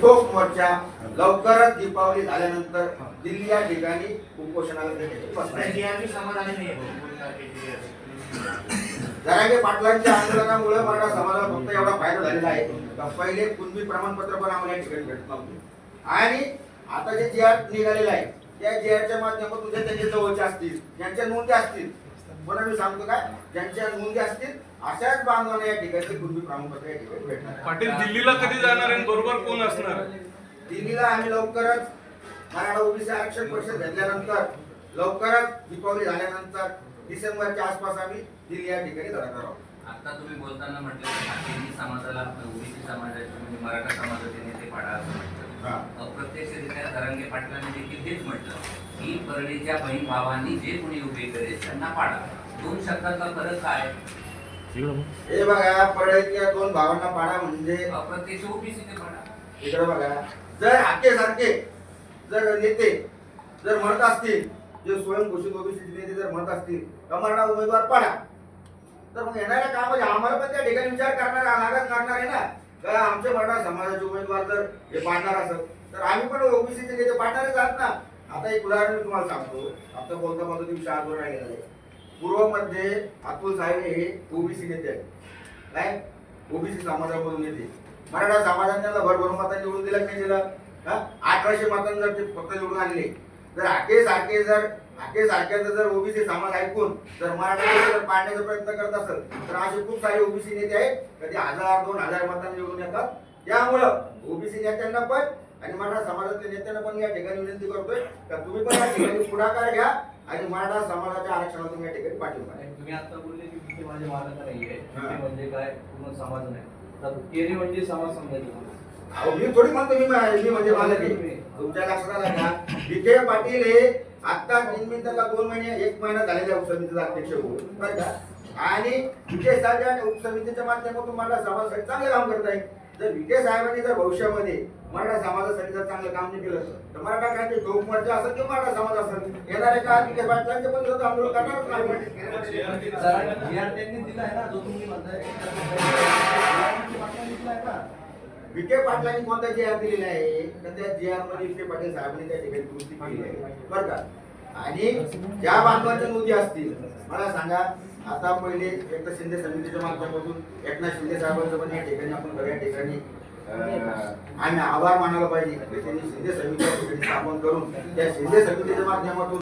ठोक मोर्चा लवकरच दीपावली झाल्यानंतर दिल्ली या ठिकाणी उपोषणाला पाटलांच्या आंदोलनामुळे मराठा समाजाला फक्त एवढा फायदा झालेला आहे. का पहिले कुणबी प्रमाणपत्र पण आम्हाला या ठिकाणी भेटत नव्हते. आणि आता जे जी आर निघालेलं आहे त्या जी आरच्या माध्यमातून जे त्यांच्या जवळचे असतील ज्यांच्या नोंदी असतील म्हणून मी सांगतो काय ज्यांच्या नोंदी असतील अशाच बांधवांना या ठिकाणी कुणबी प्रमाणपत्र या ठिकाणी भेटणार. पाटील दिल्लीला कधी जाणार आणि बरोबर कोण असणार? दिल्लीला आम्ही लवकरच मराठा ओबीसी आरक्षण परिषद घेतल्यानंतर लवकरच दीपावली झाल्यानंतर डिसेंबरच्या आसपास आम्ही दिल्ली या ठिकाणी जाणार आहोत. आता तुम्ही बोलताना म्हटलं की समाजाला ओबीसी समाजाचे म्हणजे मराठा समाजाचे नेते पाडा असं हा. म्हटलं अप्रत्यक्षरित्या धरंगे पाटलांनी देखील हेच म्हटलं. की परळीच्या बहीण भावांनी जे कोणी उभे करेल त्यांना पाडा. दोन शब्दांचा फरक काय? हे बघा परळीच्या दोन भावांना पाडा म्हणजे इकडे बघा. जर हाके सारखे जर नेते जर म्हणत असतील जे स्वयंघोषित ओबीसी नेते जर म्हणत असतील तर मराठा उमेदवार पाडा. तर मग येणाऱ्या कामाचे आम्हाला पण त्या ठिकाणी विचार करणार लागत लागणार आहे ना. का आमच्या मराठा समाजाचे उमेदवार जर हे पाडणार असत तर आम्ही पण ओबीसीचे नेते पाडणारच आहात ना. आता एक उदाहरण मी तुम्हाला सांगतो. आता बोलता बोलता तुम्ही शहादूर राहिलेला आहे? पूर्वमध्ये अतुल साहेब हे ओबीसी नेते आहेत. काय? ओबीसी समाजामधून येते मराठा समाजाने त्यांना भरभर मतांनी निवडून दिलं की नाही दिला? हा? अठराशे मतांनी जर ते फक्त निवडून आणले जर हाके सारखे जर हाके सारख्याचं जर ओबीसी समाज ऐकून जर मराठा जर पाडण्याचा प्रयत्न करत असेल तर असे खूप सारे ओबीसी नेते आहेत कधी हजार दोन हजार मतांनी निवडून येतात. त्यामुळं ओबीसी नेत्यांना पण आणि मराठा समाजातल्या नेत्यांना पण या ठिकाणी विनंती करतोय का तुम्ही पण या ठिकाणी पुढाकार घ्या. आणि मराठा समाजाच्या आरक्षणाला तुम्ही या ठिकाणी पाठिंबा द्या. तुम्ही आता बोलले की विखे माझे मालक नाहीये. हा. विखे म्हणजे काय? पूर्ण समाज नाही. तर म्हणजे समाज समजायचं अहो, मी थोडी म्हणतो मी मा- मी म्हणजे मालक आहे. तुमच्या लक्षात आलं का? विखे पाटील हे आता निमित्ताला दोन महिने एक महिना झालेल्या उपसमितीचा अध्यक्ष होऊन बरं का? आणि विखे साहेब या उपसमितीच्या माध्यमातून मराठा समाजासाठी चांगलं काम करत आहे जर विखे साहेबांनी जर भविष्यामध्ये मराठा समाजासाठी जर चांगलं काम नाही केलं तर मराठा क्रांती ठोक मोर्चा असेल किंवा मराठा समाज असेल येणाऱ्या काळात विखे पाटलांचे पण विरोध आंदोलन जरा जी आर त्यांनी दिलाय ना जो तुम्ही म्हणताय पाटलांनी दिलाय ना विखे पाटलांनी कोणता जी आर दिलेला आहे तर त्या जी आरमध्ये विखे पाटील साहेबांनी त्या ठिकाणी दुरुस्ती केली आहे. बरं का? आणि ज्या बांधवांच्या नोंदी असतील मला सांगा आता पहिले एक तर शिंदे समितीच्या माध्यमातून एकनाथ शिंदे साहेबांचं पण या ठिकाणी आपण सगळ्या ठिकाणी आम्ही आभार मानायला पाहिजे. की त्यांनी शिंदे समिती स्थापन करून त्या शिंदे समितीच्या माध्यमातून